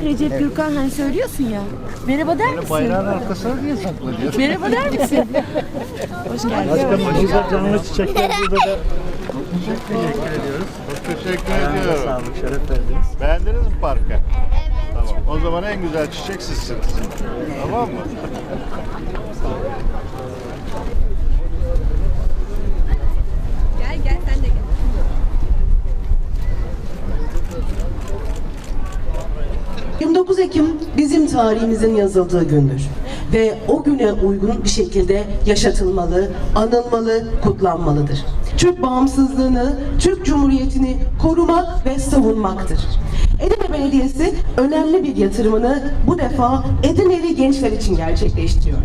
Bak Recep Gürkan hani söylüyorsun ya. Merhaba der misin? Bayrağın arkasına niye saklanıyor? Merhaba der misin? Hoş geldin. Başkanım güzel canlı çiçekler burada da. Teşekkür ediyoruz. Çok teşekkür ediyorum. sağlık, şeref verdiniz. Beğendiniz mi parkı? Evet. Tamam. O zaman en güzel çiçek sizsiniz. Tamam mı? Gel gel sen de gel. Hı. 29 Ekim bizim tarihimizin yazıldığı gündür ve o güne uygun bir şekilde yaşatılmalı, anılmalı, kutlanmalıdır. Türk bağımsızlığını, Türk Cumhuriyeti'ni korumak ve savunmaktır. Edirne Belediyesi önemli bir yatırımını bu defa Edirneli gençler için gerçekleştiriyor.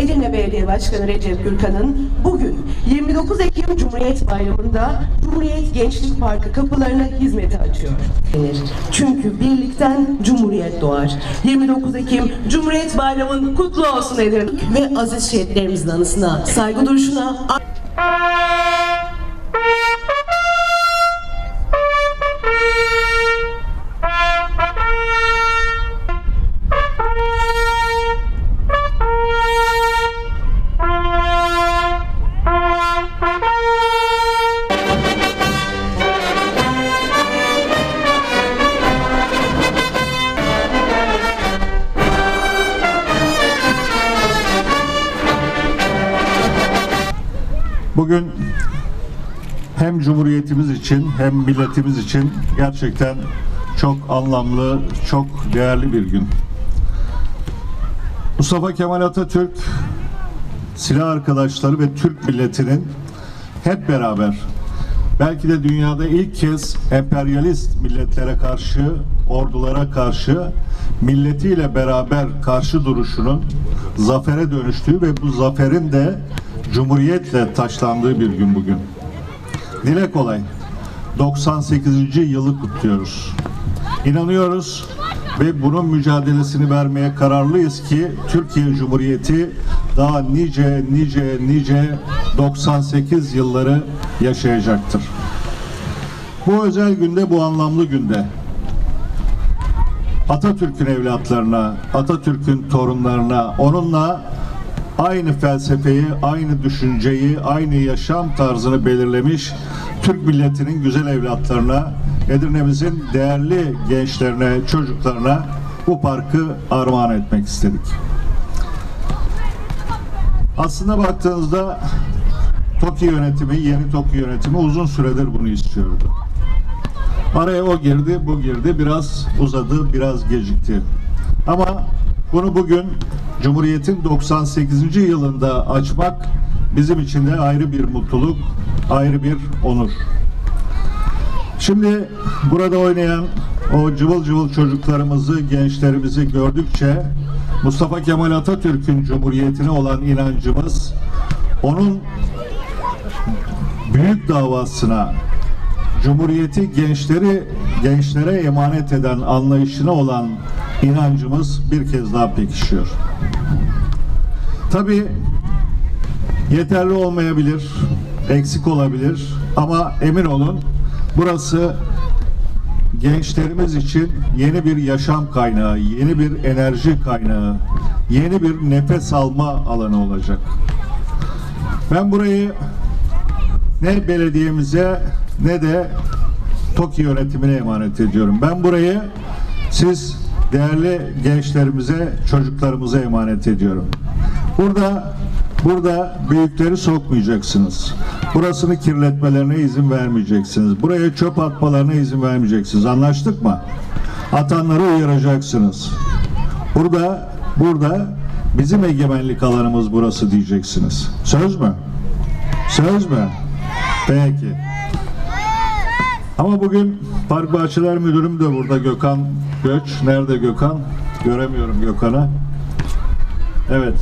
Edirne Belediye Başkanı Recep Gürkan'ın bugün 29 Ekim Cumhuriyet Bayramı'nda Cumhuriyet Gençlik Parkı kapılarını hizmete açıyor. Çünkü birlikten Cumhuriyet doğar. 29 Ekim Cumhuriyet Bayramı'nın kutlu olsun Edirne. Ve aziz şehitlerimizin anısına saygı duruşuna Bugün hem Cumhuriyetimiz için hem milletimiz için gerçekten çok anlamlı, çok değerli bir gün. Mustafa Kemal Atatürk silah arkadaşları ve Türk milletinin hep beraber belki de dünyada ilk kez emperyalist milletlere karşı, ordulara karşı milletiyle beraber karşı duruşunun zafere dönüştüğü ve bu zaferin de cumhuriyetle taşlandığı bir gün bugün. Dile kolay. 98. yılı kutluyoruz. İnanıyoruz ve bunun mücadelesini vermeye kararlıyız ki Türkiye Cumhuriyeti daha nice nice nice 98 yılları yaşayacaktır. Bu özel günde, bu anlamlı günde Atatürk'ün evlatlarına, Atatürk'ün torunlarına, onunla aynı felsefeyi, aynı düşünceyi, aynı yaşam tarzını belirlemiş Türk milletinin güzel evlatlarına, Edirne'mizin değerli gençlerine, çocuklarına bu parkı armağan etmek istedik. Aslında baktığınızda TOKİ yönetimi, yeni TOKİ yönetimi uzun süredir bunu istiyordu. Araya o girdi, bu girdi. Biraz uzadı, biraz gecikti. Ama bunu bugün Cumhuriyet'in 98. yılında açmak bizim için de ayrı bir mutluluk, ayrı bir onur. Şimdi burada oynayan o cıvıl cıvıl çocuklarımızı, gençlerimizi gördükçe Mustafa Kemal Atatürk'ün Cumhuriyetine olan inancımız, onun büyük davasına, Cumhuriyeti gençleri gençlere emanet eden anlayışına olan inancımız bir kez daha pekişiyor. Tabii yeterli olmayabilir, eksik olabilir ama emin olun burası gençlerimiz için yeni bir yaşam kaynağı, yeni bir enerji kaynağı, yeni bir nefes alma alanı olacak. Ben burayı ne belediyemize ne de TOKİ yönetimine emanet ediyorum. Ben burayı siz değerli gençlerimize, çocuklarımıza emanet ediyorum. Burada burada büyükleri sokmayacaksınız. Burasını kirletmelerine izin vermeyeceksiniz. Buraya çöp atmalarına izin vermeyeceksiniz. Anlaştık mı? Atanları uyaracaksınız. Burada burada bizim egemenlik alanımız burası diyeceksiniz. Söz mü? Söz mü? Peki. Ama bugün Park Bahçeler Müdürüm de burada Gökhan Göç. Nerede Gökhan? Göremiyorum Gökhan'ı. Evet.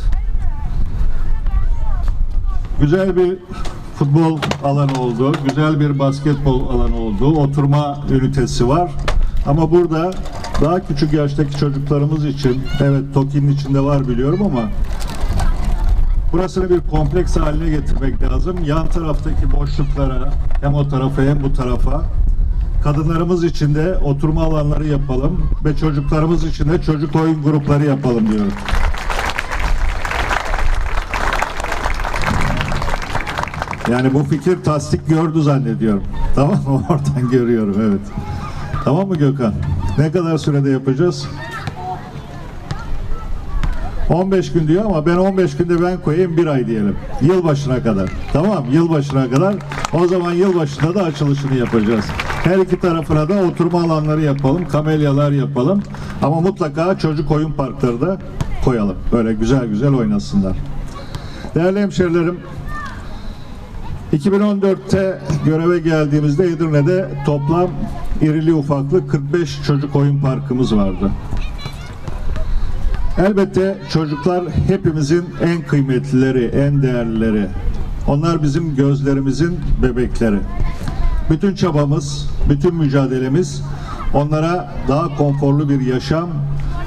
Güzel bir futbol alanı oldu. Güzel bir basketbol alanı oldu. Oturma ünitesi var. Ama burada daha küçük yaştaki çocuklarımız için evet TOKİ'nin içinde var biliyorum ama Burasını bir kompleks haline getirmek lazım. Yan taraftaki boşluklara hem o tarafa hem bu tarafa kadınlarımız için de oturma alanları yapalım ve çocuklarımız için de çocuk oyun grupları yapalım diyorum. Yani bu fikir tasdik gördü zannediyorum. Tamam mı? Oradan görüyorum evet. Tamam mı Gökhan? Ne kadar sürede yapacağız? 15 gün diyor ama ben 15 günde ben koyayım bir ay diyelim. Yılbaşına kadar. Tamam yılbaşına kadar. O zaman yılbaşında da açılışını yapacağız. Her iki tarafına da oturma alanları yapalım. Kamelyalar yapalım. Ama mutlaka çocuk oyun parkları da koyalım. Böyle güzel güzel oynasınlar. Değerli hemşerilerim 2014'te göreve geldiğimizde Edirne'de toplam irili ufaklı 45 çocuk oyun parkımız vardı. Elbette çocuklar hepimizin en kıymetlileri, en değerlileri. Onlar bizim gözlerimizin bebekleri. Bütün çabamız, bütün mücadelemiz onlara daha konforlu bir yaşam,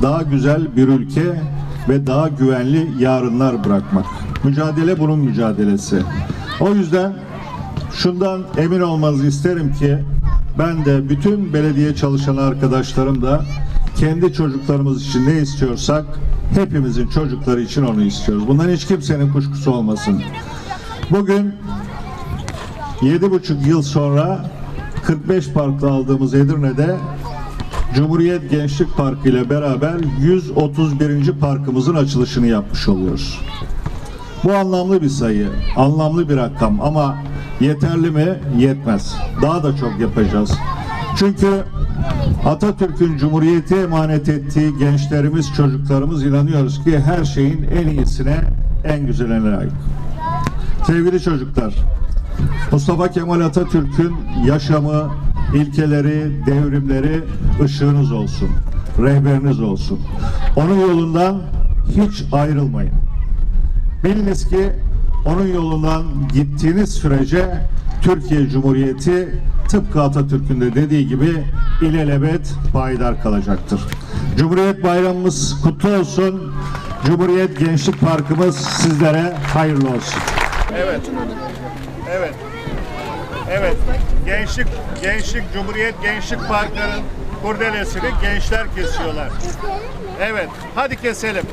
daha güzel bir ülke ve daha güvenli yarınlar bırakmak. Mücadele bunun mücadelesi. O yüzden şundan emin olmanızı isterim ki ben de bütün belediye çalışan arkadaşlarım da kendi çocuklarımız için ne istiyorsak hepimizin çocukları için onu istiyoruz. Bundan hiç kimsenin kuşkusu olmasın. Bugün yedi buçuk yıl sonra 45 parklı aldığımız Edirne'de Cumhuriyet Gençlik Parkı ile beraber 131. parkımızın açılışını yapmış oluyoruz. Bu anlamlı bir sayı, anlamlı bir rakam ama yeterli mi? Yetmez. Daha da çok yapacağız. Çünkü Atatürk'ün Cumhuriyeti emanet ettiği gençlerimiz, çocuklarımız inanıyoruz ki her şeyin en iyisine, en güzeline layık. Sevgili çocuklar, Mustafa Kemal Atatürk'ün yaşamı, ilkeleri, devrimleri ışığınız olsun, rehberiniz olsun. Onun yolundan hiç ayrılmayın. Biliniz ki onun yolundan gittiğiniz sürece Türkiye Cumhuriyeti tıpkı Atatürk'ün de dediği gibi ilelebet payidar kalacaktır. Cumhuriyet Bayramımız kutlu olsun. Cumhuriyet Gençlik Parkımız sizlere hayırlı olsun. Evet. Evet. Evet. Gençlik Gençlik Cumhuriyet Gençlik Parkı'nın kurdelesini gençler kesiyorlar. Evet. Hadi keselim.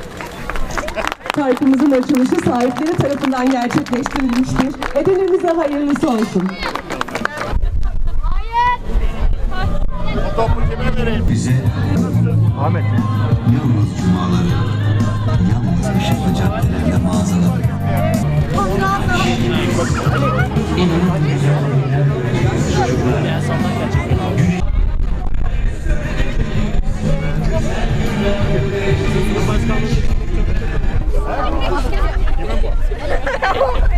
Parkımızın açılışı sahipleri tarafından gerçekleştirilmiştir. Edirne'mize hayırlısı olsun. selam vereyim. Bize Ahmet. Yalnız cumaları, yalnız ışıklı caddelerde mağazalar. İnanın güzel Başkanım. Yemin.